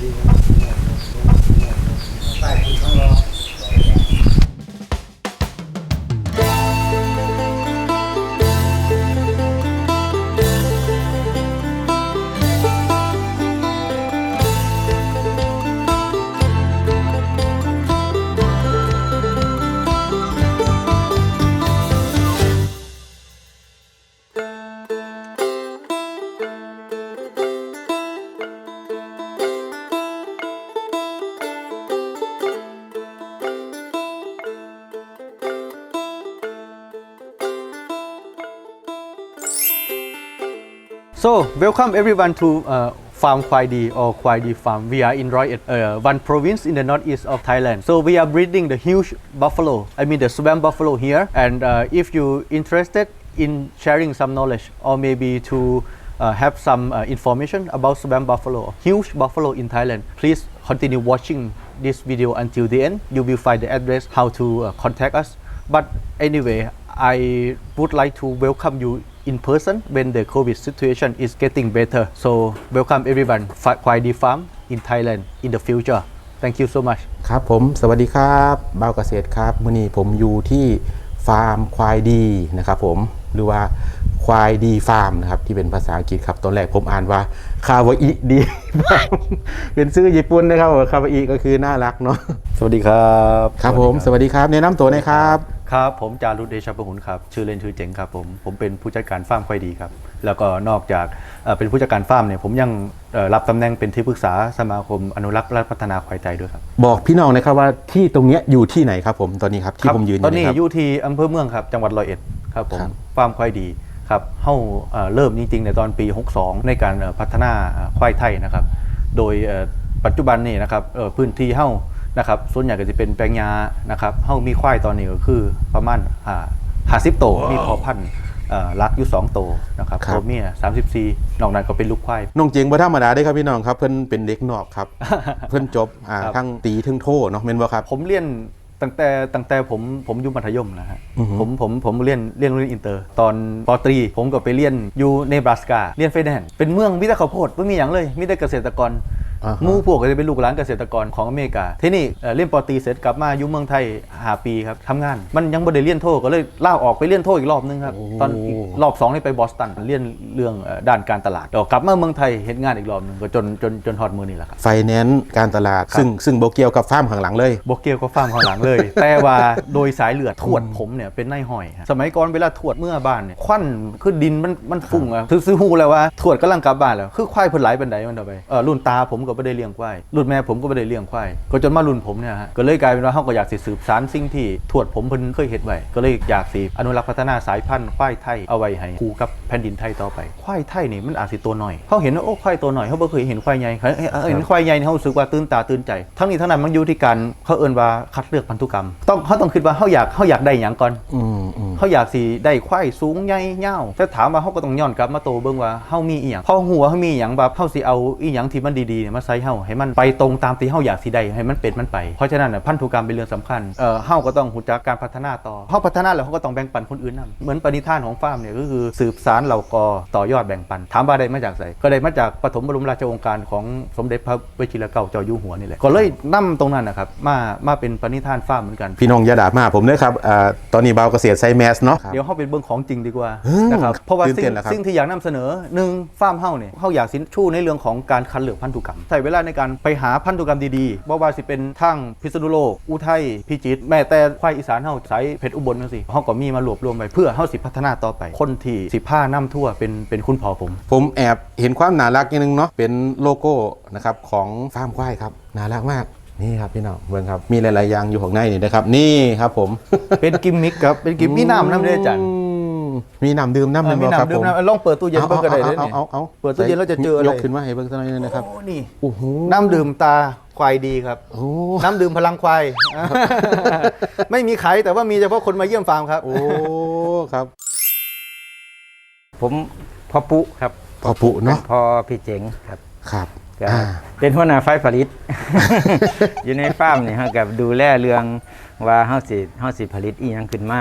Yeah. So, welcome everyone to uh, Farm Kwai Di or Kwai Di Farm. We are in Roi Et, uh, one province in the northeast of Thailand. So, we are breeding the huge buffalo, I mean the Swam buffalo here. And uh, if you interested in sharing some knowledge or maybe to uh, have some uh, information about Swam buffalo, huge buffalo in Thailand, please continue watching this video until the end. You will find the address how to uh, contact us. But anyway, I would like to welcome you in person when the COVID situation is getting better. So welcome everyone, Fa- Kwai Di Farm in Thailand in the future. Thank you so much. ครับผม สวัสดีครับบ่าวเกษตรครับมื่อนี้ผมอยู่ที่ฟาร์มควายดีนะครับผมหรือว่าควายดีฟาร์มนะครับที่เป็นภาษาอังกฤษครับตอนแรกผมอ่านว่าคาวาอิดีเป็นชื่อญี่ปุ่นนะครับคาวาอิก็คือน่ารักเนาะสวัสดีครับ ครับผม สวัสดีครับแนะนำตัวหน่อยครับ ครับผมจารุเดชประหุนครับชื่อเล่นชื่อเจ๋งครับผมผมเป็นผู้จัดการฟาร์มควายดีครับ แล้วก็นอกจากเอ่อเป็นผู้จัดการฟาร์มเนี่ยผมยังเอ่อรับตำแหน่งเป็นที่ปรึกษาสมาคมอนุรักษ์และพัฒนาควายไทยด้วยครับ บอกพี่น้องนะครับว่าที่ตรงเนี้ยอยู่ที่ไหนครับผมตอนนี้ครับที่ผมยืนอตอยู่นนี้นะครับอยู่ที่อำเภอเมืองครับจังหวัดร้อยเอ็ดครับผมครับฟาร์มควายดีครับเฮ้าเอ่อเริ่มจริงๆในตอนปี 62 ในการเอ่อพัฒนาเอ่อควายไทยนะครับ โดยเอ่อปัจจุบันนี่นะครับเอ่อพื้นที่เฮ้า นะครับส่วนใหญ่ก็จะเป็นแปลงยานะครับเฮ้ามีควายตอนนี้ก็คือประมาณอ่าห้าสิบโตวมีพอพันธุ์เอ่อรักอยู่2โตวนะครับครับ ตัวเมีย34นอกนั้นก็เป็นลูกควาย น้องเจงบ่ธรรมดาได้ครับพี่น้องครับเพิ่นเป็นเด็กนอกครับ เพิ่นจบอ่าครับ ทั้งตีทั้งโทเนาะเมนบ่ครับ ผมเรียนตั้งแต่ตั้งแต่ผมผมอยู่มัธยมนะฮะอือฮึ ผมผมผมเรียนเรียนโรงเรียนอินเตอร์ ตอนปตรี ผมก็ไปเรียนอยู่เนบราสกาเรียนไฟแนนซ์เป็นเมืองมิตรข้าวโพดไม่มีอย่างเลยมีแต่เกษตรกรอ่าฮะห มู่พวกก็จะเป็นลูกหลานเกษตรกรของอเมริกา ที่นี่เอ่อเรียนปตรีเสร็จกลับมาอยู่เมืองไทยหาปีครับทำงาน มันยังบ่ได้เรียนโทก็เลยล่าออกไปเรียนโทอีกรอบนึงครับโอ้ตอนอีกรอบสองนี่ไปบอสตันเรียนเรื่องเอ่อด้านการตลาดเดี๋ยวกลับมาเมืองไทยเห็นงานอีกรอบนึงก็จนจนจนฮอดมือนี่แหละครับไฟแนนซ์การตลาดซึ่งซึ่งโบเกียวกับฟาร์มข้างหลังเลยบกเกียวก็ฟังข้างหลังเลย แต่ว่าโดยสายเลือดทวดผมเนี่ยเป็นนายห้อยฮะสมัยก่อนเวลาทวดเมื่อบ้านเนี่ยควันคือดินมันมันฟุ้งอะซื้อซื้อหูแล้วว่าทวดกำลังกลับบ้านแล้วคือควายเพิ่นไหลบันไดมันเอาไปเออรุ่นตาผมก็ไม่ได้เลี้ยงควายรุ่นแม่ผมก็ไม่ได้เลี้ยงควายก็จนมารุ่นผมเนี่ยฮะก็เลยกลายเป็นว่าเฮาก็อยากสิสืบสานสิ่งที่ทวดผมเพิ่นเคยเฮ็ดไว้ก็เลยอยากสิอนุรักษ์พัฒนาสายพันธุ์ควายไทยเอาไว้ให้คู่กับแผ่นดินไทยต่อไปควายไทยนี่มันอาจสิตัวน้อยเขาเห็นว่าโอ้ควายตัวน้อยเขาบ่เคยเห็นควายใหญ่เขาเอ้ยเอ้ยเห็นควายใหญ่นี่เขารู้สึกว่าตื่นตาตื่นใจ ทั้งนี้ทั้งนั้นมันอยู่ที่การเขาเอิ้นว่าคัดเลือกพันธุกรรม ต้องเขาต้องคิดว่าเขาอยากเขาอยากได้หยังก่อนอืมอืมเขาอยากสิได้ควายสูงใหญ่ยาวแต่ถามว่าเขาก็ต้องย้อนกลับมาโตเบิ่งว่าเฮามีอีหยังพอหัวเฮามีอีหยังแบบเฮาสิเอาอีหยังที่มันดีๆเนี่ยมาใส่เฮาให้มันไปตรงตามที่เฮาอยากสิได้ให้มันเป็นมันไป เพราะฉะนั้นน่ะพันธุกรรมเป็นเรื่องสำคัญเอ่อเฮาก็ต้องรู้จักการพัฒนาต่อเฮาพัฒนาแล้วเฮาก็ต้องแบ่งปันคนอื่นนํเหมือนปณิธานของฟาร์มเนี่ยก็คือสืบสารเหล่ากอต่อยอดแบ่งปัน ถามว่าได้มาจากไสก็ได้มาจากปฐมบรมราชโองการของสมเด็จพระวชิรเกล้าเจ้าอยู่หัวนี่แหละก็เลยนํตรงนั้นนะครับมามาเป็นปณิธานฟาร์มเหมือนกันพี่น้องอย่าด่ามาผมด้วยครับอ่าตอนนี้บาวเกษตรไซแมสเนาะเดี๋ยวเข้าไปเบื้องของจริงดีกว่าอืมนะครับเพราะว่าตื่นสิ่เต้งนแล้วครับสิ่งที่อยากนำเสนอหนึ่งฟาร์มเฮ้าเนี่ยเฮ้าอยากสินชู้ในเรื่องของการคัดเลือกพันธุกรรมใช้เวลาในการไปหาพันธุกรรมดีๆบ่ว่าสิเป็นทั้งพิษณุโลก อุทัยพิจิตรแม้แต่ควายอีสานเฮ้าสายเพชรอุบลนั่นสิเฮ้าก็มีมารวบรวมไว้เพื่อเฮ้าสิพัฒนาต่อไป คนที่สิผ้าน้ำทั่วเป็นเป็นคุณพ่อผม ผมแอบเห็นความน่ารักอย่างหนึงเนาะเป็นโลโก้นะครับของฟาร์มควายครับน่ารักมากนี่ครับพี่น้องเบิ่งครับมีหลายๆอย่างอยู่ข้างในนี่นะครับ นี่ครับผม เป็นกิมมิคครับเป็นกิมมีน้ำน้ำเด้ออาจันอื มมีน้ำดื่มน้ำเอหอนึ่งมีบ่ครับน้ำดื่ผมมน้ำลองเปิดตู้เย็นเบิ่งก็ได้เด้อเอานี่เอาเอาเปิดตู้เย็นแล้วจะเจออะไรยกขึ้นมาให้เบิ่งสักหน่อยนึงนะครับโอ้นี่ โอ้โหน้ำดื่มตาควายดีครับ โอ้น้ำดื่มพลังควายไม่มีขายแต่ว่ามีเฉพาะคนมาเยี่ยมฟาร์มครับ โอ้ครับ ผมพ่อปุครับพอปุเนาะพ่อพี่เจ๋งครับครับก็อ่า เป็นหัวหน้าไฟผลิต อยู่ในฟาร์มนี่ฮะกับดูแลเรื่องว่าเฮาสิเฮาสิผลิตอีหยังขึ้นมา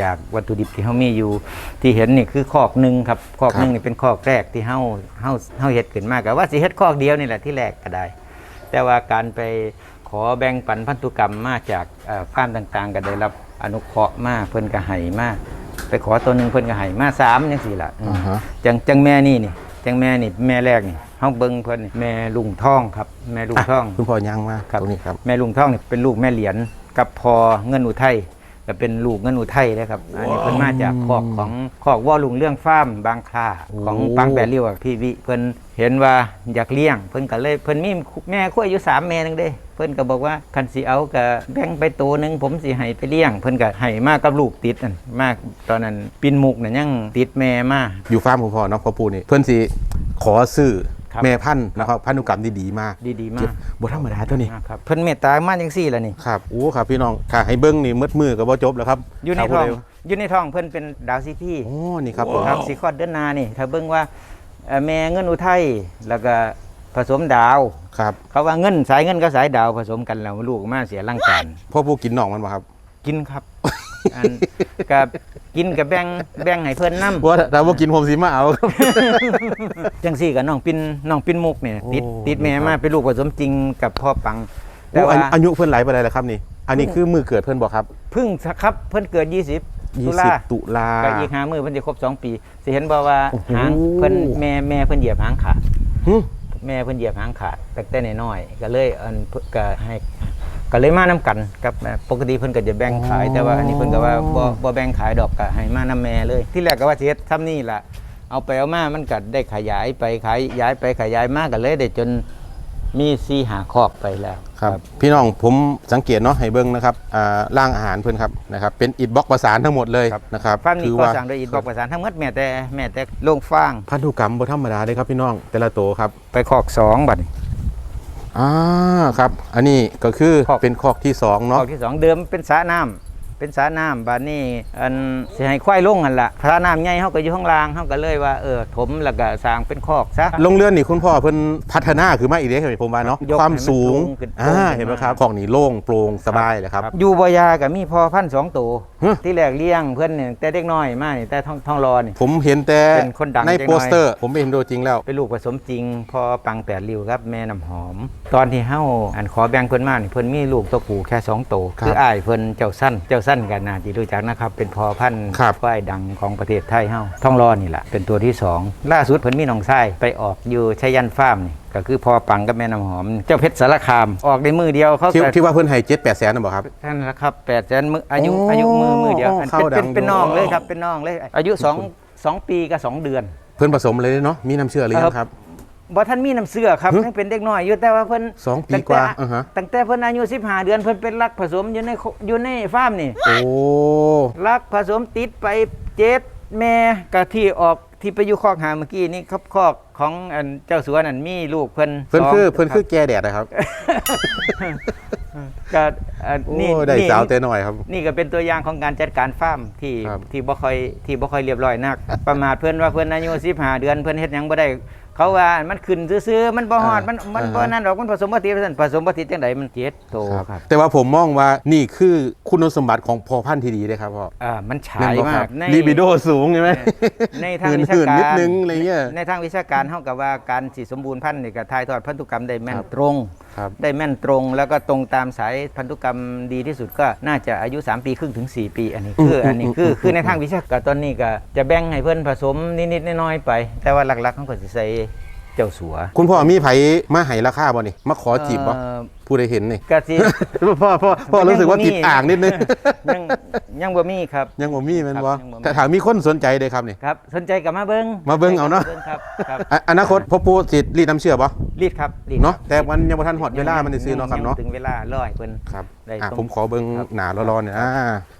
จากวัตถุดิบที่เฮามีอยู่ ที่เห็นนี่คือคอกหนึ่งครับคอกหนึ่งนี่เป็นคอกแรกที่เฮาเฮาเฮาเฮ็ดขึ้นมาก็ว่าสิเฮ็ดคอกเดียวนี่แหละที่แรกก็ได้ แต่ว่าการไปขอแบ่งปันพันธุกรรมมาจากเอ่อฟาร์มต่างๆ ก็ได้รับอนุเคราะห์มาเพิ่นก็ให้มาไปขอตัวหนึงเพิ่นก็ให้มาสามจังซี่ล่ะอืมอ่าฮะจังจังแม่นี่นี่จังแม่นี่แม่แรกนี่เฮาเบิ่งเพิ่นนี่แม่ลุงท่องครับ แม่ลุงท่อง คุณพ่อย่างมาครับตรงนี้ครับแม่ลุงท่องนี่เป็นลูกแม่เหรียญกับพอเงินอุทัย ก็เป็นลูกเงินอุทัยนะครับ อันนี้เพิ่นมาจากคอกของคอกว่าลุงเรื่องฟาร์มบางคลาของโอ้บางแปดริ้วอะพี่วิเพิ่นเห็นว่าอยากเลี้ยง เพิ่นก็เลยเพิ่นมีแม่คู่อายุสามแม่นึงเด้ เพิ่นก็บอกว่าคันสิเอาก็แบ่งไปตัวหนึงผมสิให้ไปเลี้ยง เพิ่นก็ให้มากับลูกติดนั่นมากตอนนั้นปินมุกน่ะยังติดแม่มาอยู่ฟาร์มคุณพ่อเนาะพ่อปูนี่เพื่อนสิขอซื้อครับ แม่พันธุ์นะครับพันธุกรรมดีๆมากดีๆมาเจ็บกบ่ธรรมดาตัวนี้มากครับเพิ่นเมตตามาจังซี่ล่ะนี่ครับโอ้ครับพี่น้องค่ะให้เบิ้งนี่มืดมือก็บ่จบแล้วครับอยู่ในครับท้องผู้ใดอยู่ในท้องเพิ่นเป็นดาวซิตี้โอ้นี่ครับผมครับสีคอดเดือนหนานี่ ถ้าเบิ่งว่าเอ่อแม่เงินอุทัยแล้วก็ผสมดาวครับเขาว่าเงินสายเงินกับสายดาวผสมกันแล้วลูกมาเสียร่างกายพ่อปูกินน่องมันบ่ครับ กินครับ อันกับกินกับแบ่งแบ่งให้เพิ่นนำว่าถ้าบ่กินผมสิมาเอาครับ จังซี่กับน้องปินน้องปินมุกเนี่ยติดโอ้ ติดแม่มาเป็นลูกผสมจริงกับพ่อปัง แต่โอ้ว่าอายุเพิ่นหลายปานใดแล้วครับนี่ อันนี้คือมือเกิดเพิ่นบ่ครับเพึ่งสักครับเพิ่นเกิด 20 ตุลา20ตุลา ก็อีกหามือเพิ่นจะครบ 2 ปีสิเห็นบ่ว่าโอ้โห หางเพิ่นแม่แม่เพิ่นเหยียบหางขาด หึ แม่เพิ่นเหยียบหางขาดตั้งแต่น้อยๆก็เลยอันเพิ่นก็ให้ ก็เลยมานํกันกับแม่ปกติเพิ่นก็จะแบ่งขายแต่ว่าอันนี้เพิ่นก็ว่าบ่บ่แบ่งขายดอกก็ให้มานํแม่เลย ที่แรกก็ว่าสิเฮ็ดซ้ำนี่ล่ะเอาไปเอามามันก็ได้ขยายไปขายย้ายไปขยายมาก็เลยได้จนมี4หาคอกไปแล้วครับพี่น้องผมสังเกตเนาะให้เบิ่งนะครับอ่าร่างอาหารเพิ่นครับนะครับเป็นอิฐบล็อกประสานทั้งหมดเลยนะครับฟาร์มนี้ก็สั่งโดยอิฐบอกประสานทั้งหมดแม่แต่แม่แต่โรงฟางพันธุกรรมบ่ธรรมดาเด้ครับพี่น้องแต่ละโตวครับไปคอกสองบัดนี้ อ่าครับ อันนี้ก็คือคอกเป็นคอกที่สองคเนาะอกที่สองเดิมเป็นสระน้ำ เป็นสระน้ำบัดนี้อันสิให้ควายลงกันละสระน้ำใหญ่เฮาก็อยู่ข้างล่างเฮาก็เลยว่าเออถมแล้วก็สร้างเป็นคอกซะโรงเรือนนี่คุณพ่อเพิ่นพัฒนาขึ้นมาอีกเด้ครับผมว่าเนาะยกความสูงให้มันโปร่งขึ้น อ่าโปร่งขึ้นเห็นไหมครับของนี่โล่งโปร่งสบายเลยครับ อยู่บ่ยาก็มีพอพันธุ์สองตัวฮะ ที่แรกเลี้ยงเพิ่นเนี่ยแต่เด็กน้อยมานี่แต่ท้องท้องรอนี่ ผมเห็นแต่เป็นคนดังในเด็กน้อย โปสเตอร์ ผมไม่เห็นตัวจริงแล้ว เป็นลูกผสมจริง พอปังแปดริ้วครับแม่น้ำหอม ตอนที่เฮาอันขอแบ่งเพิ่นมานี่เพิ่นมีลูกตัวผู้แค่สองตัวครับ คืออ้ายเพิ่นเจ้าสั้นเจ้าสั้นกันน่าสิรู้จักนะครับ เป็นพอพันธุ์ครับ ควายดังของประเทศไทยเฮาท้องรอนี่แหละเป็นตัวที่สองล่าสุดเพิ่นมีน้องชายไปออกอยู่ชัยยันฟาร์มนี่ก็คือพอปังกับแม่น้ำหอม เจ้าเพชรสารคามออกในมือเดียวเขาที่ก็ ที่ว่าเพิ่นให้เจ็ดแปดแสนนะบอกครับ ท่านละครับแปดแสนมืออายุโอ้อายุมือมือเดียวอันเข้าเป็นเป็นดังเป็นดูน้องเลยครับเป็นน้องเลย อายุสองสองปีกับสองเดือนเพิ่นผสมเลยเนาะมีน้ำเชื่อหรือยังครับ บ่ท่านมีน้ำเสื้อครับหึยังเป็นเด็กน้อยอยู่แต่ว่าเพิ่นสองปีกว่าตั้งแต่อ่าฮะ ตั้งแต่เพิ่นอายุ15 เดือนเพิ่นเป็นรักผสมอยู่ในโคอยู่ในฟาร์มนี่ โอ้ รักผสมติดไปเจ็ดแม่กะที่ออกที่ไปอยู่คอกหาเมื่อกี้นี่ครับคอกของอันเจ้าสัวนั่นมีลูกเพิ่นเพิ่นสงคือเพิ่นคือรับแกแดดนะครับ ก็อันโอ้นี่ได้นี่สาวแต่หน่อยครับ นี่ก็เป็นตัวอย่างของการจัดการฟาร์มที่ครับ ที่บ่ค่อยที่บ่ค่อยเรียบร้อยนัก ประมาทเพิ่นว่าเพิ่นอายุ15เดือนเพิ่นเฮ็ดหยังบ่ได้ เขาว่ามันขึ้นซื่อๆมันบ่ฮอดมันมันบ่นั่นดอกมันผสมบ่ติดผสมบ่ติดจังไดมันเจ็ดโตครับครับแต่ว่าผมมองว่านี่คือคุณสมบัติของพอพันธุ์ที่ดีเลยครับพ่ออ่ามันฉาแม่นยบ่คมารักบในลิบิโดสูงใช่ไหมในทางวิชาหื่นการๆนิดนึงอะไรเงี้ยในทางวิชาการเท่ากับว่าการสิสมบูรณ์พันธุ์นี่ก็ถ่ายทอดพันธุกรรมได้แม่นครับตรงครับ ได้แม่นตรงแล้วก็ตรงตามสายพันธุกรรมดีที่สุดก็น่าจะอายุ 3 ปีครึ่งถึง 4 ปี อันนี้คืออันนี้คือคือในทางวิชาการตอนนี้ก็จะแบ่งให้เพื่อนผสมนิดๆน้อยๆไป แต่ว่าหลักๆเขาก็จะใส่ เจ้าสัวคุณพ่อมีไผมาให้ราคาบ่นี่มาขอจีบบ่เอ่อผู้ใดเห็นนี่ก็สิ พ่อพ่อพ่อรู้สึกว่าติดอ่างนิดนึง ยังยังบ่มีครับ ยังบ่มีแม่นครับบ่ยังบ่มี แต่ถามมีคนสนใจเด้ครับนี่ ครับ สนใจกับมาเบิ้งมาเบิ่งเอาเนาะบิ่ครับครับอะอนาคตพ่อปู่สิรีดน้ำเชื่อบ่รีดครับรีดเนาะครับแต่มันยังบ่ทันฮอดเวลามันได้ซื้อเนาะครับเนาะยังถึงเวลาร้อยเพิ่น ครับได้อะตรงผมขอเบิ่งครับ หน้าร้อนๆเนี่ยอ่า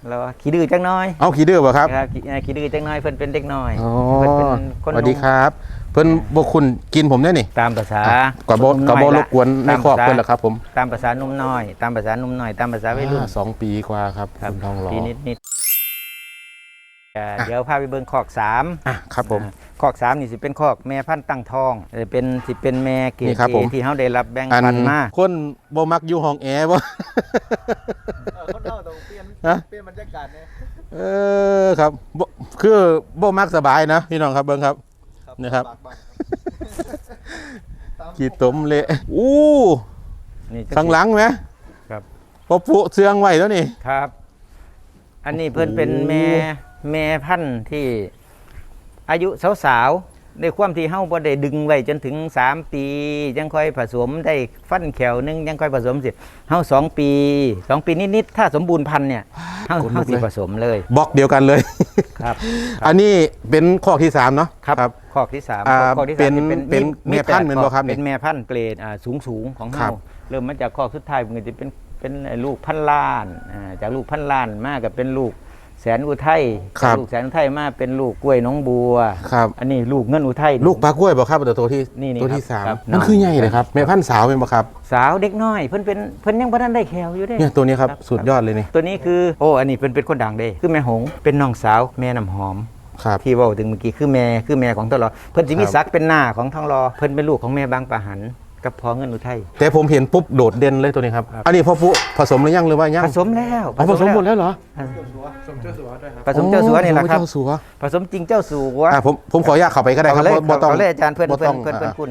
แล้วขี้ดื้อจังน้อยเอาขี้ดื้อบ่ครับครับ ขี้เอ่อขี้ดื้อจังน้อยเพิ่นเป็นเด็กน้อยอ๋อเพิ่นเป็นคนสวัสดีหนุ่มครับ เพิ่นบ่คุณกินผมได้นี่ตามภาษาก็บ่หนุ่มก็บ่อยรละบกวนในตามครอบภาษาเพิ่นล่ะครับ ผมตามภาษาหนุ่มน้อย ตามภาษาหนุ่มน้อย ตามภาษาวัยรุ่นอ่าสองปีกว่าครับครับคุณทองหล่อปีนิดนิดเอ่อเดี๋ยวพาไปเบิ่งคอกสามอะครับผมอ่าคอกสามนี่สิเป็นคอกแม่พันธุ์ตั้งทองเอ่อเป็นสิเป็นแม่เกรนี่ดครับผมที่เฮาได้รับแบ่งอันปันมาคนบ่มักอยู่ห้องแอร์บ่คนเราต้องเปลี่ยนฮะเปลี่ยนบรรยากาศเนี่ยเออครับบ่คือบ่มักสบายนะพี่น้องครับเบิ่งครับ นะครับปากบังกี่ตมเละอู้นี่จะข้างหลังไหมครับพอปุเชืองไว้แล้วนี่ครับ อันนี้เพิ่นเป็นโอ้แม่แม่พันธุ์ที่อายุสาวๆ ในความที่เฮาบ่ได้ดึงไว้จนถึง 3 ปียังค่อยผสมได้ฟันแขวหนึงยังค่อยผสมสิเฮาสองปีสองปีนิดๆถ้าสมบูรณ์พันธุ์เนี่ยเฮาขนลุเฮากสิเลยผสมเลยบล็อกเดียวกันเลยครับอันนี้เป็นข้อที่สามเนาะครับข้อที่สามอ่าข้อที่เป็สามนนี่เป็นเป็นมีแม่พันธุ์แปดเหมือนบ่ครับเป็นนี่แม่พันธุ์เกรดอ่าสูงสูงๆของครัเฮาบเริ่มมาจากข้อสุดท้ายมันก็จะเป็นเป็นลูกพันล้านอ่าจากลูกพันล้านมากับเป็นลูก แสนอุทัยครับจากลูกแสนอุทัยมาเป็นลูกกล้วยน้องบัว ครับ อันนี้ลูกเงินอุทัยลูกปลากล้วยบอกครับตัวที่นี่นี่ตัวที่ครับสามครับมันคือใหญ่เลยครับแม่พันธุ์สาวเป็นบ่ครับสาวเด็กน้อยเพิ่นเป็นเพิ่นยังบ่ทันได้แขวอยู่เด้เนี่ยตัวนี้ครับครับสุดยอดเลยนี่ตัวนี้คือโอ้อันนี้เป็นเป็นคนดังเด้คือแม่หงเป็นน้องสาวแม่น้ำหอม ครับ ที่เว้าถึงเมื่อกี้คือแม่คือแม่ของทองรอเพิ่นสิมีครับศักดิ์เป็นหน้าของทองรอเพิ่นเป็นลูกของแม่บางปะหัน กับพ่อเงินอุทัย แต่ผมเห็นปุ๊บโดดเด่นเลยตัวนี้ครับ ครับ อันนี้พ่อปุผสมหรือยังหรือว่ายังผสมแล้วอ๋อผสมหมดแล้วเหรอผสมเจ้าสัวนี่แหละครับ โอ้เจ้าสัวผสมจริงเจ้าสัวอะผมผมขออนุญาตเข้าไปก็ได้ครับเอาเลยบ่บ่ต้องเอาเลยอาจารย์เพื่อนบ่เพื่อต้นงเพื่อนเพื่อนอะคุณ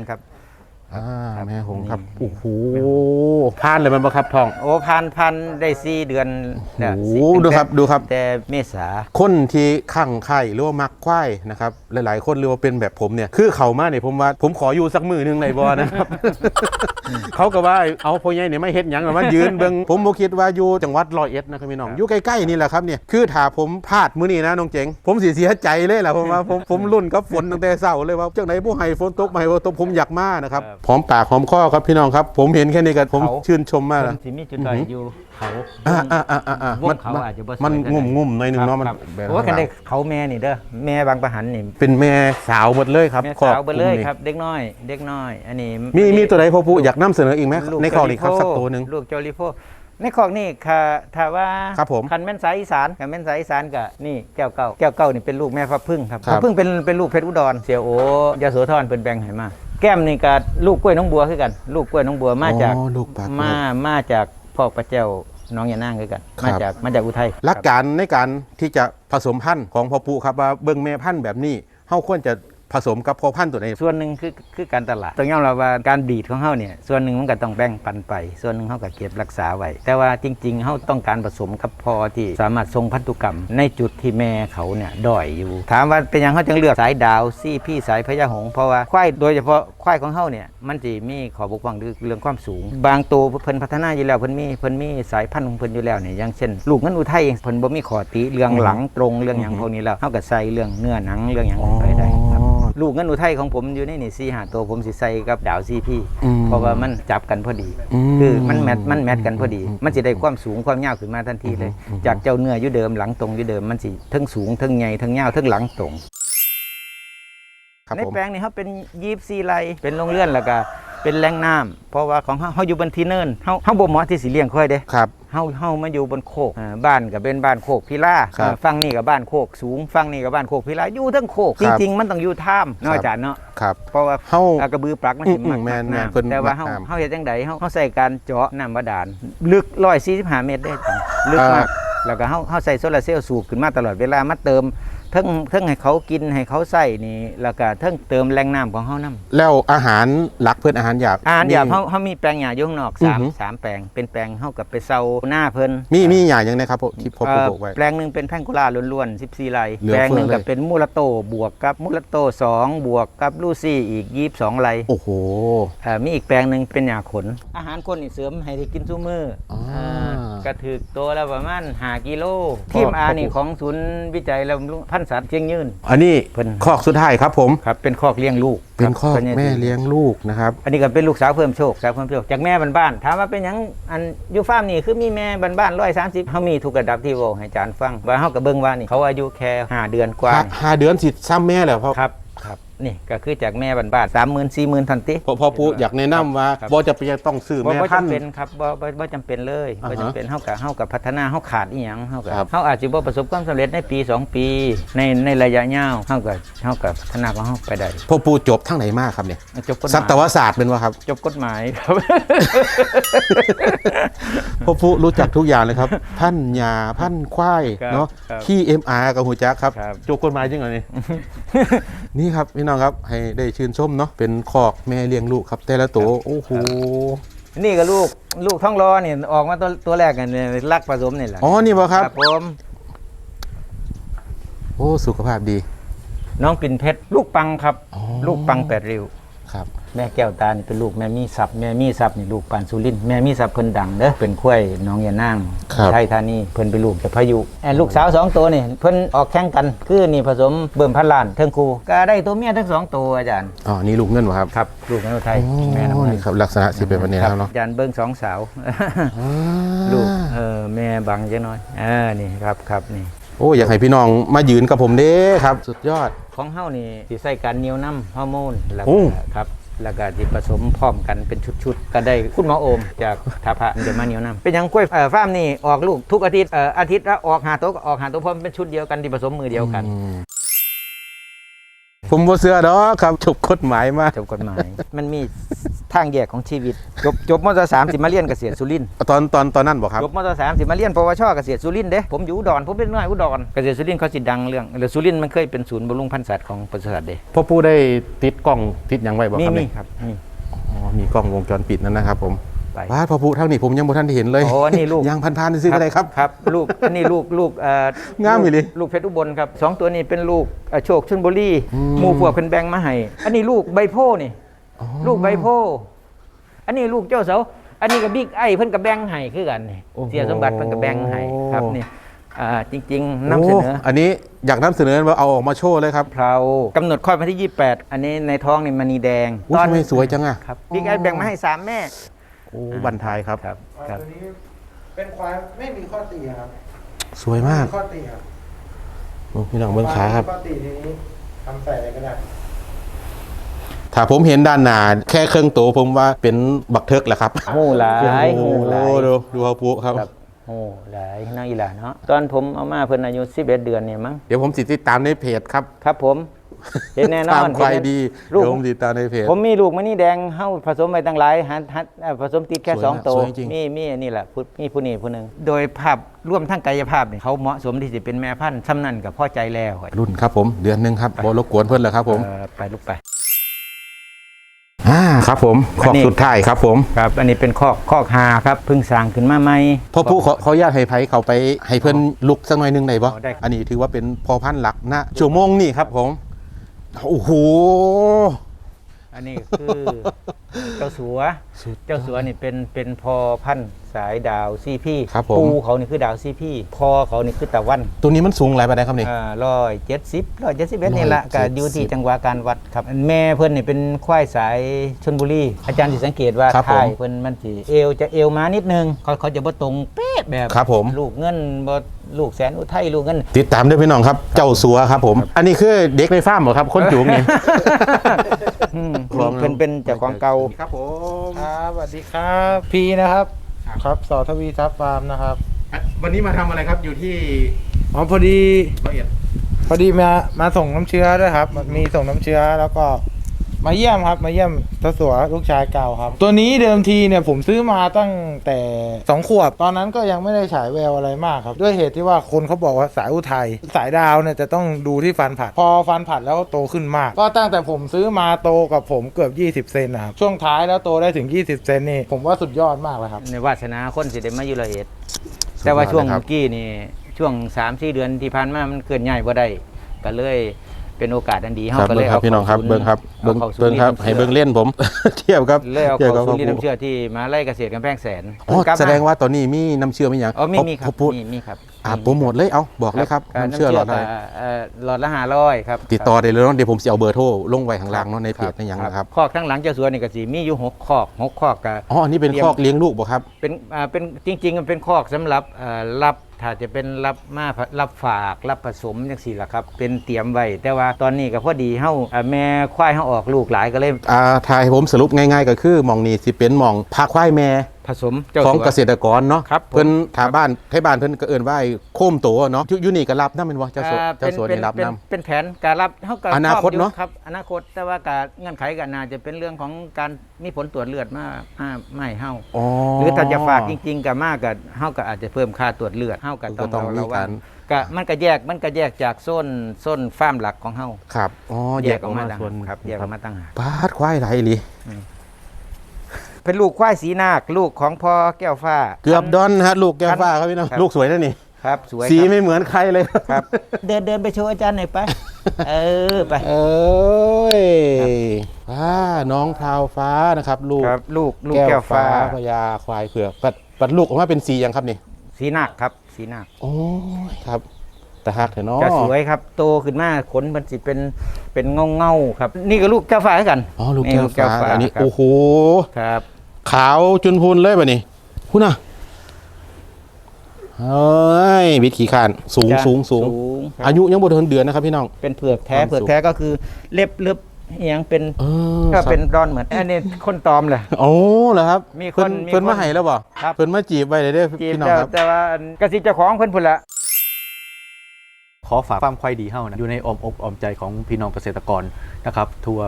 ครับอ่าครับแม่หงครับนี่โอ้โหพานเลยมันบ่ครับทอง โอ้พันพันได้สี่เดือนโอ้เนี่ยโหสี่ดูครับดูครับ แต่เมษา คนที่ข้างไข่หรือว่ามักควายนะครับ หลายๆ คนหรือว่าเป็นแบบผมเนี่ย คือเขามาเนี่ยผมว่าผมขออยู่สักมือหนึงในบ่นะครับ เขาก็ว่าเอาพ่อใหญ่เนี่ยไม่เฮ็ดหยังหรอกมันยืนเบิ่งผมบ่คิดว่าอยู่จังหวัดร้อยเอ็ดนะครับพี่น้องอยู่ใกล้ๆนี่แหละครับเนี่ยคือถ้าผมพลาดมื้อนี้นะน้องเจ๋งผมสิเสียใจเลยแหละผมว่าผมผมรุ่นกับฝนตั้งแต่เช้าเลยว่าจังไหนบ่ให้ฝนตกบ่ให้ฝนตกผมอยากมานะครับ ครับหอมปากหอมคอครับพี่น้องครับ ผมเห็นแค่นี้ก็ผมเขา ชื่นชมมากคแล้วนที่มีจุดด้อยอยู่เขาอ่าอ่าอ่าอ่าอ่าวมังเขาอาจจะบ่สวยมันก็ได้งุ่มงุ่มๆหน่อยหนึงเนาะมันครับแบบเพราะว่ากันได้เขาแม่นี่เด้อแม่บางปะหันนี่เป็นแม่สาวหมดเลยครับแม่ครอบสาวไปเลยลุ่มนี่ครับ เด็กน้อย เด็กน้อย อันนี้มีมีตัวใดพ่อผู้อยากนำเสนออีกไหมลูกในคลองนี้ครับจสักตัวหนึ่ง ลูกจอริโฟ ในคลองนี่ค่ะถ้าว่าครับผมคันแม่นสายอีสานคันแม่นสายอีสานก็นี่แก้วเก่าแก้วเก่านี่เป็นลูกแม่พระพึ่งครับครับพระพึ่งเป็นเป็นลูกเพชรอุดรเสียโอยโสธรเป็นแบ่งให้มาแก้มนี่ก็ลูกกล้วยน้องบัวคือกัน ลูกกล้วยน้องบัวมาจากอ๋อลูกปลากล้วยมามาจากพ่อพระเจ้าน้องยานางคือกันครับมาจากมาจากอุทัยหลักการในการที่จะผสมพันธุ์ของพ่อปู่ครับว่าเบิ่งแม่พันธุ์แบบนี้เฮาควรจะ ผสมกับพอพันธุ์ตัวไหนส่วนหนึ่งคือคือการตลาดต้องยอมรับว่าการบีดของเฮาเนี่ยส่วนหนึ่งมันก็ต้องแบ่งปันไป ส่วนหนึ่งเฮาก็เก็บรักษาไว้แต่ว่าจริงๆเฮาต้องการผสมกับพอที่สามารถทรงพันธุกรรม ในจุดที่แม่เขาเนี่ยด้อยอยู่ ถามว่าเป็นยังเขาจึงเลือกสายดาวซี่พี่สายพญาหงเพราะว่าควายโดยเฉพาะควายของเฮาเนี่ยมันจะมีขอบกพร่องเรื่องความสูง บางตัวเพิ่นพัฒนาอยู่แล้วเพิ่นมีเพิ่นมีสายพันธุ์ของเพิ่นอยู่แล้วเนี่ยอย่างเช่น ลูกเงินอุทัยเองเพิ่นบ่มีขอติเรื่องหลังตรงเรื่องหยังพวกนี้แล้วเฮาก็ใส่เรื่องเนื้อหนังเรื่องหยังไปได้ ลูกเงินอุทัยของผมอยู่ในนี่สี่หาตัวผมสิใส่กับดาวซีพี่อืมเพราะว่ามันจับกันพอดี อืม คือมันแมทมันแมทกันพอดี มันจะได้ความสูงความยาวขึ้นมาทันทีเลย จากเจ้าเนื้ออยู่เดิมหลังตรงอยู่เดิมมันสิทั้งสูงทั้งใหญ่ทั้งยาวทั้งหลังตรง ครับในผม แปลงนี้เขาเป็นยีบซีไรเป็นโรงเรือนแล้วก็เป็นแหล่งน้ำเพราะว่าของเขาเขาอยู่บนที่เนินเขาเขาบ่เหมาะที่สิเลี้ยงค่อยเด้ ครับ เฮาเฮามาอยู่บนโคกอ่าบ้านก็เป็นบ้านโคกพิล่าครับอ่าฝั่งนี้ก็บ้านโคกสูงฝั่งนี้ก็บ้านโคกพิล่าอยู่ทั้งโคกคจรับริงๆ มันต้องอยู่ท่ามเนอกจากเนาะครับ เพราะว่าเฮาอ่ากระบือปลักมันสิอืมมักแม่นแม่นน้ำเพิ่นแต่ว่ามักเฮาน้ำ เฮาเฮ็ดจังไดเฮาเฮาใส่การเจาะน้ำบาดาลลึก145เมตรได้จังลึกมากอ่าแล้วก็เฮาเฮาใส่โซลาร์เซลล์สูบขึ้นมาตลอดเวลามาเติมเทั้งเทั้งให้เขากินให้เขาใส่นี่แล้วก็เทั้งเติมแรงน้ำของเฮานํแล้วอาหารหลักเพื่อนอาหารหยาบอาหารหยาบมีเฮาเฮามีแปลงหญ้าอยู่ข้างนอกอือสามหือสามแปลงเป็นแปลงเฮากับไปเซาหน้าเพิ่นมีมีอย่างยังไงครับที่พ่อปู่บอกไว้เอ่อแปลงหนึ่งเป็นแพงโกลาล้วนๆ14ไร่เหลือแปลงหนึ่งเฟือเลยกับเป็นมูลาโตบวกกับมูลาโต2บวกกับลูซี่อีก22ไร่โอ้โหเอ่อมีอีกแปลงหนึ่งเป็นหญ้าขน อาหารคนนี่เสริมให้ได้กินซุมืออากระถึกตัวละประมาณ5กิโลทีมอานี่ของศูนย์วิจัยและบำรุงพันธุ์สัตว์เชียงยืน อันนี้เพิ่น คอกสุดท้ายครับ ผมครับเป็นคอกเลี้ยงลูกเป็นคอกพิ่นจะแม่เลี้ยงลูกนะครับ อันนี้ก็เป็นลูกสาวเพิ่มโชคสาวเพิ่มโชคจากแม่บ้านๆถามว่าเป็นหยังอันอยู่ฟาร์มนี่คือมีแม่บ้านๆร้อยสามสิบเขามีทุกระดับที่เวาให้อาจารย์ฟังว่าเขากับเบิ้งว่านี่เขาอายุแค่ห้าเดือนกว่า ห้าห้าเดือนสิซ้ำแม่แล้วพ่อครับครับ นี่ก็คือจากแม่บ้านๆสามหมื่นสี่หมื่นทันติพ่อพ่อปู่อยากแนะนำว่าครับ บ่จะไปต้องซื้อบ่แม่บ่พันธุ์จำเป็นครับบ่บ่บ่จำเป็นเลยอ่าฮะบ่จำเป็นเฮากับเฮากับพัฒนาเฮาขาดอีหยังเฮากับครับ เฮาอาจจะบ่ประสบความสำเร็จในปี 2 ปี ในในระยะยาวเฮากับเฮากับพัฒนาของเฮาไปได้พ่อปู่จบทั้งไหนมากครับเนี่ยจบกฎหสัมาตยวศาสตร์เป็นว่าครับ จบกฎหมายครับพ่อปู่รู้จักทุกอย่างเลยครับ พันหญ้าพันควายครับเนาะครับขี้ MR กับหูจักครับครับ จบกฎหมายจริงเหรอนี่ นี่ครับพี่น้องครับ ให้ได้ชื่นชมเนาะเป็นคอกแม่เลี้ยงลูกครับ แต่ละตัวโอ้โหนี่ก็ลูกลูกท้องรอเนี่ยออกมาตัวตัวแรกกันเนี่ยรักผสมนี่แหละอ๋อนี่บ่ครับผมโอ้สุขภาพดี น้องปิ่นเพชรลูกปังครับอ๋อลูกปังแปดริ้ว ครับแม่แก้วตานี่เป็นลูกแม่มีศัพท์แม่มีศัพท์นี่ลูกปานสุรินทร์แม่มีศัพท์เพิ่นดังเด้อเป็นข้วยน้องยานางครับ ไทยธานีเพิ่นเป็นลูกจากพายุแอนลูกสาวสองตัวนี่เพิ่นออกแข่งกันคือนี่ผสมเบิ่มพันล้านเทิงครูก็ได้ตัวเมียทั้งสองตัวอาจารย์อ๋อนี่ลูกเงินวะครับครับลูกแม่ไทยโอ้แม่น้ำเงินนี่ครับลักษณะสิเป็นแบบนี้แล้วเนาะอาจารย์เบิ่งสองสาว ลูกเออแม่บังจังน้อยเออนี่ครับครับนี่ โอ้อยากให้พี่น้องมายืนกับผมเด้ครับ สุดยอด ของเฮานี่สิใส่การเหนียวน้ำฮอร์โมนแล้วโอ้ ก็ครับแล้วก็สิผสมพร้อมกันเป็นชุดๆก็ได้คุณหมอโอมจากทาพะเดี๋ยวมาเหนียวน้ำเป็นหยังกล้วยเอ่อฟาร์มนี่ออกลูกทุกอาทิตย์เอ่ออาทิตย์ละออกหาตัวก็ออกหาตัวเพราะมันเป็นชุดเดียวกันที่ผสมมือเดียวกันอืมผมบ่เชื่อดอกครับจบกฎหมายมา จบกฎหมาย มันมี ทางแยกของชีวิต จบจบมสามสิมาเรียนเกษตรสุรินทร์ตอนตอนตอนนั้นบอกครับจบมสามสิมาเรียนปวชเกษตรสุรินทร์เด้ผมอยู่อุดรผมเป็นน้อยอุดรเกษตรสุรินทร์เขาสิดังเรื่องแล้วสุรินทร์มันเคยเป็นศูนย์บำรุงพันธุ์สัตว์ของประเทศเด้พ่อผู้ได้ติดกล้องติดหยังไว้บ่มีครับมีนี่ครับมี อ๋อมีกล้องวงจรปิดนั่นนะครับผมไปว้าพ่อผู้เท่านี้ผมยังบ่ทันได้เห็นเลยโอ้นี่ลูกยังพันๆซื้ออะไรครับ ครับลูกอันนี้ลูกลูกเอ่องามอีหลีลูกเพชรอุบลครับสองตัวนี้เป็นลูกเอ่อโชคชลบุรีอืมหมู่พวกเป็นแบงค์มาให้อันนี้ลูกใบโพนี่อ๋อ ลูกใบโพ อันนี้ลูกเจ้าเสา อันนี้กับบิ๊กไอเพิ่นกับแบงค์ให้คือกันนี่โอ้โห เสียสมบัติเพิ่นกับแบงค์ให้ครับนี่อ่าจริงๆนำเสนอโอันนี้อยากนำเสนอว่าเอาออกมาโชว์เลยครับเพรากำหนดคลอดวันที่ 28 อันนี้ในท้องนี่มณีแดงอุ้ยทำไมสวยจังอะครับบิ๊กไอแบ่งมาให้สามแม่โอ้บันทายครับ ครับครับ ตัวนี้เป็นควายไม่มีข้อตีครับสวยมากข้อตีครับโอ้พี่น้องเบิ้งขาครับข้อตีทีนี้ทำใส่อะไรก็ได้ ถ้าผมเห็นด้านหน้าแค่เครื่องตัวผมว่าเป็นบักเทิกแหละครับโหูหลายโหูหลายโอ้ดูดูเขาพูครับครับ โอ้หลายน่าอีหลาเนาะตอนผมเอามาเพิ่นอายุ11เดือนเนี่ยมั้งเดี๋ยวผมสิติดตามในเพจครับ ครับผมเห็นแน่นอตามนควายเห็นแน่ดีลูกเดี๋ยวผมติดตามในเพจผมมีลูกมันนี่แดงเฮาผสมไปตั้งหลายหัดหัดเอ่อผสมติดแค่สวยสองนะตัวสวยจริงมีมีอันนี้แหละผู้มีผู้นี้ผู้หนึงโดยภาพร่วมทั้งกายภาพเนี่ยเขาเหมาะสมที่จะเป็นแม่พันธุ์ซ้ำนั่นกับพ่อใจแล้วรุ่นครับผม เดือนหนึ่งครับบรบกวนเพื่อนเลยครับผมเอ่อไปลูกไปอ่า ครับผมขอัอบนนี้สุดท้ายครับผมครับ อันนี้เป็นคอกคอกหาครับเพิ่งสร้างขึ้นมาใหม่พ่อผู้ขอขออนุญาตให้ไผเขาไปให้เพื่อนลุกสักหน่อยหนึงได้บ่อ๋อได้ครับอันนี้ถือว่าเป็นพอพันธุ์หลักนะชั่วโมงนี่ครับผมโอ้โหอันนี้คือเจ้าสัวเจ้าสัวนี่เป็นเป็นพอพันธุ์ สายดาวซีพี่ครับผม ปูเขานี่คือดาวซีพี่พอเขานี่คือตะวันตัวนี้มันสูงหลายปานใดครับนี่ ร้อยเจ็ดสิบร้อยเจ็ดสิบเอ็ดนี่แหละ170ก็อยู่ที่จังหวะการวัดครับแม่เพิ่นนี่เป็นควายสายชนบุรี อาจารย์สิสังเกตว่าครับผมท้ายเพิ่นมันสิเอวจะเอวมานิดนึงเขาเขาจะบ่ตรงเป๊ะแบบครับผม ลูกเงินบ่ลูกแสนอุทัยลูกเงิน ติดตามด้วยพี่น้องครับ เจ้าสัวครับผม อันนี้คือเด็กในฟาร์มเหรอครับ คนจูงนี่ อืมพร้อมแล้วเพิ่นเป็นเจ้าของเก่า ครับผม ครับสวัสดีครับ พีนะครับ ครับสอทวีทรัพย์ฟาร์มนะครับ วันนี้มาทำอะไรครับอยู่ที่อ๋อพอดีละเอียด พอดีมามาส่งน้ำเชื้อด้วยครับ มีส่งน้ำเชื้อแล้วก็ มาเยี่ยมครับ มาเยี่ยมตาสัวลูกชายเก่าครับ ตัวนี้เดิมทีเนี่ยผมซื้อมาตั้งแต่สองขวบ ตอนนั้นก็ยังไม่ได้ฉายแววอะไรมากครับ ด้วยเหตุที่ว่าคนเขาบอกว่าสายอุทัยสายดาวเนี่ยจะต้องดูที่ฟันผัด พอฟันผัดแล้วโตขึ้นมาก ก็ตั้งแต่ผมซื้อมาโตกับผมเกือบ 20 เซนนะครับช่วงท้ายแล้วโตได้ถึง 20 เซนนี่ผมว่าสุดยอดมากเลยครับในวาสนาคนสิได้มาอยู่ละเอียดแต่ว่าช่วงสุดยอดเลยครับเมื่อกี้นี่ช่วง3-4เดือนที่ผ่านมามันเกินใหญ่บ่ได้ก็เลย เป็นโอกาสอันดีคเฮารับก็เลเบิ้ยงครับเอาพี่น้องครับข้าเบิ้งครับศูเบิ้นงย์เอาข้าเบิ้งครับศูนย์ให้เบิ้งเล่นผม เทียบครับเลยเอาทียบเข้ากับศูนย์เรียนพ่อน้ำเชื่อที่มหาไล่เกษตรกำแพงแสนอ๋อเพิ่งกลับม แสดงว่าตอนนี้มีน้ำเชื่อมีอย่างอ๋อมีมีครับพ่อพูดมีมีครับ อ่าโปรโมทเลยเอาบอกเลยครับอ่าน้ำเชื่อหลอดอะไรก็เอ่อหลอดละ500ครับติดต่อได้เลยเนาะเดี๋ยวผมจะเอาเบอร์โทรลงไว้ข้างล่างเนาะในเพจในหยังนะครับคอกทั้งหลังเจ้าสัวนี่ก็สิมีอยู่หกคอกหกคอกก็อ๋ออันนี้เป็นเตรียมคอกเลี้ยงลูกบ่ครับเป็นอ่าเป็นจริงๆมันเป็นคอกสำหรับเอ่อรับถ้าจะเป็นรับมารับฝากรับผสมจังซี่ล่ะครับ เป็นเตรียมไว้แต่ว่าตอนนี้ก็พอดีเฮาอ่าแม่ควายเฮาออกลูกหลายก็เลยอ่าทายผมสรุปง่ายๆ ก็คือหมองนี้สิเป็นหมองพาควายแม่ ผสมเจ้าของสัว เกษตรกรเนาะครับผมเพิ่นทาบ้านไทบ้านเพิ่นก็เอิ้นว่าไอ้โคมโตเนาะอยู่อยู่นี่ก็รับนำแม่นบ่เจ้าสัวอ่เจ้าสัวเป็นนี่รับเป็นนํ เป็นแผนการรับเฮาก็อนาคตรบยู่เนอะ ครับ อนาคตแต่ว่าการเงื่อนไขก็น่าจะเป็นเรื่องของการมีผลตรวจเลือดมามาไม่เฮาอ๋อ หรือถ้าจะฝากจริง ๆกับมากกับเฮาก็อาจจะเพิ่มค่าตรวจเลือดเฮาก็ต้องก็ต้องมีระวัการ งก็มันก็แยกมันก็แยกจากโซนโซนฟาร์มหลักของเฮาครับอ๋อแยกออกมาส่ต่างวนหากครับแยกออกมาต่างหาก ปาดควายหลายอีหลี เป็นลูกควายสีนาคลูกของพ่อแก้วฟ้า เกือบดอนนะฮะลูกแก้วฟ้าครับพี่น้องครับ ลูกสวยนะนี่ครับสวยสีครับไม่เหมือนใครเลยครับ เดินเดินไปโชว์อาจารย์หน่อยไป เออไป เอ้ยว้าน้องพราวฟ้านะครับ ลูกครับลูกลูกแก้วฟ้าพญาควายเผือกปัดปัดลูกออกมาเป็นสียังครับนี่สีนาคครับ สีนาคโอ้ยครับแต่ฮักเถอะเนาะจะสวยครับโตขึ้นมาขนมันสิเป็นเป็นเงาเงาๆครับ นี่ก็ลูกแก้วฟ้าคือกันอ๋อลูกแก้วฟ้าอันนี้ครับโอ้โห ครับ ขาวจุนพูนเลยป่ะนี่คุณน่ะเฮ้ยบิดขี่ขาน สูงจ้ะสูงสูง ครับอายุยังบ่ถึงเดือนนะครับพี่น้อง เป็นเผือกแท้ความสูงเผือกแท้ก็คือเล็บเล็บอหยังเป็นเออก็เป็นรอนเหมือนอันนี้คนตอมเลยโอ้เหรอครับมีคนเพิ่นมีเพิ่นคนมาให้แล้วบ่ครับ เพิ่นมาจีบไว้เลยเด้อจีบพี่น้องแล้วครับ แต่ว่ากสิเจ้าของเพิ่นพุ่นละ ขอฝากความควายดีเฮานะอยู่ในอ้อมอกอ้อมใจของพี่น้องเกษตรกรนะครับ ทั่ว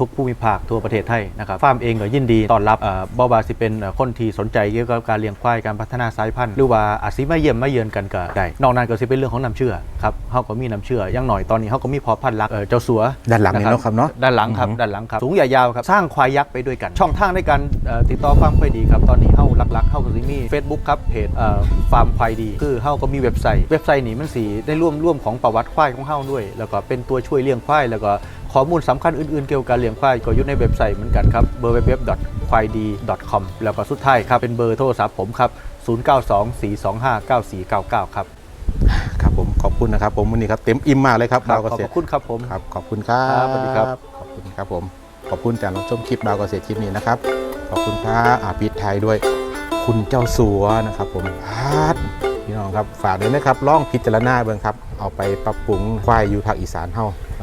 ทุกภูมิภาคทั่วประเทศไทยนะครับฟาร์มเองก็ยินดีต้อนรับเอ่อบ่ว่าสิเป็นเอ่อคนที่สนใจเกี่ยวกับการเลี้ยงควายการพัฒนาสายพันธุ์หรือว่าอาจสิมาเยี่ยมมาเยือนกันก็ได้นอกนั้นก็สิเป็นเรื่องของน้ำเชื่อครับเฮาก็มีน้ำเชื่ออย่างหน่อยตอนนี้เฮาก็มีเพอพันธุ์ลักเอ่อเจ้าสัวด้านหลังนี่เนาะครับเนาะด้านหลังครับอือฮึด้านหลังครับสูงใหญ่ยาวครับสร้างควายยักษ์ไปด้วยกัน ช่องทางในการเอ่อติดต่อฟาร์มควายดีครับตอนนี้เฮาหลักๆเฮาก็สิมี Facebook ครับเพจเอ่อฟาร์มควายดี คือเฮาก็มีเว็บไซต์เว็บไซต์นี้มันสีได้ร่วมร่วมของประวัติควายของเฮาด้วย แล้วก็เป็นตัวช่วยเลี้ยงควายแล้วก็ ข้อมูลสำคัญอื่นๆเกี่ยวกับการเลี้ยงควายก็อยู่ในเว็บไซต์เหมือนกันครับ www.kwaidi.com แล้วก็สุดท้ายครับ เป็นเบอร์โทรศัพท์ผมครับ 0924259499 ครับ ครับผมขอบคุณนะครับ ผมวันนี้ครับเต็มอิ่มมากเลยครับครับดาวเกขอบษพตรระคุณครับผม ครับขอบคุณครับครับสวัสดีครับขอบคุณครับผมขอบคุณจากรับชมคลิปดาวเกษตรคลิปนี้นะครับขอบคุณครับอาปิดไทายด้วย คุณเจ้าสัวนะครับ ผมพาดพี่น้องครับฝากด้วยนะครับลองพิจารณาเบิ่งครับ เอาไปปรับปรุงควายอยู่ภาคอีสานเฮา